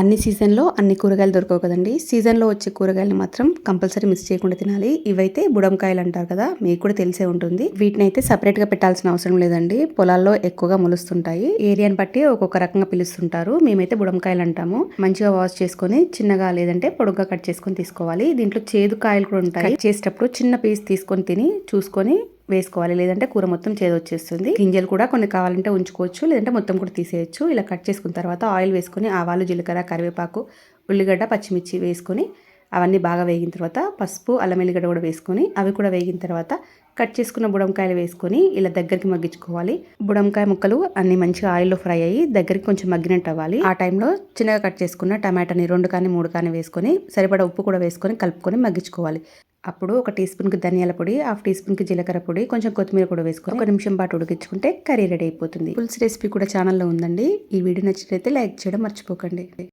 అన్ని సీజన్లో అన్ని కూరగాయలు దొరకవు కదండి. సీజన్లో వచ్చే కూరగాయలు మాత్రం కంపల్సరీ మిస్ చేయకుండా తినాలి. ఇవైతే బుడంకాయలు అంటారు కదా మీకు కూడా తెలిసే ఉంటుంది. వీటిని అయితే సపరేట్గా పెట్టాల్సిన అవసరం లేదండి. పొలాల్లో ఎక్కువగా మొలుస్తుంటాయి. ఏరియాని బట్టి ఒక్కొక్క రకంగా పిలుస్తుంటారు. మేమైతే బుడంకాయలు అంటాము. మంచిగా వాష్ చేసుకొని చిన్నగా లేదంటే పొడుగ్గా కట్ చేసుకొని తీసుకోవాలి. దీంట్లో చేదు కాయలు కూడా ఉంటాయి. చేసేటప్పుడు చిన్న పీస్ తీసుకొని తిని చూసుకొని వేసుకోవాలి. లేదంటే కూర మొత్తం చేదు వచ్చేస్తుంది. గింజలు కూడా కొన్ని కావాలంటే ఉంచుకోవచ్చు. లేదంటే మొత్తం కూడా తీసేయచ్చు. ఇలా కట్ చేసుకున్న తర్వాత ఆయిల్ వేసుకొని ఆవాలు జీలకర్ర కరివేపాకు ఉల్లిగడ్డ పచ్చిమిర్చి వేసుకొని అవన్నీ బాగా వేగిన తర్వాత పసుపు అల్లం ఎల్లిగడ్డ కూడా వేసుకొని అవి కూడా వేగిన తర్వాత కట్ చేసుకున్న బుడంకాయలు వేసుకొని ఇలా దగ్గరికి మగ్గించుకోవాలి. బుడంకాయ ముక్కలు అన్ని మంచిగా ఆయిల్లో ఫ్రై అయ్యి దగ్గరికి కొంచెం మగ్గినట్టు అవ్వాలి. ఆ టైంలో చిన్నగా కట్ చేసుకున్న టమాటాని రెండు కానీ మూడు కానీ వేసుకొని సరిపడా ఉప్పు కూడా వేసుకొని కలుపుకొని మగ్గించుకోవాలి. అప్పుడు ఒక టీ స్పూన్కి ధనియాల పొడి హాఫ్ టీ స్పూన్కి జీలకర్ర పొడి కొంచెం కొత్తిమీర కూడా వేసుకొని ఒక నిమిషం పాటు ఉడికించుకుంటే కర్రీ రెడీ అయిపోతుంది. పులుసు రెసిపీ కూడా ఛానల్లో ఉందండి. ఈ వీడియో నచ్చినట్లయితే లైక్ చేయడం మర్చిపోకండి.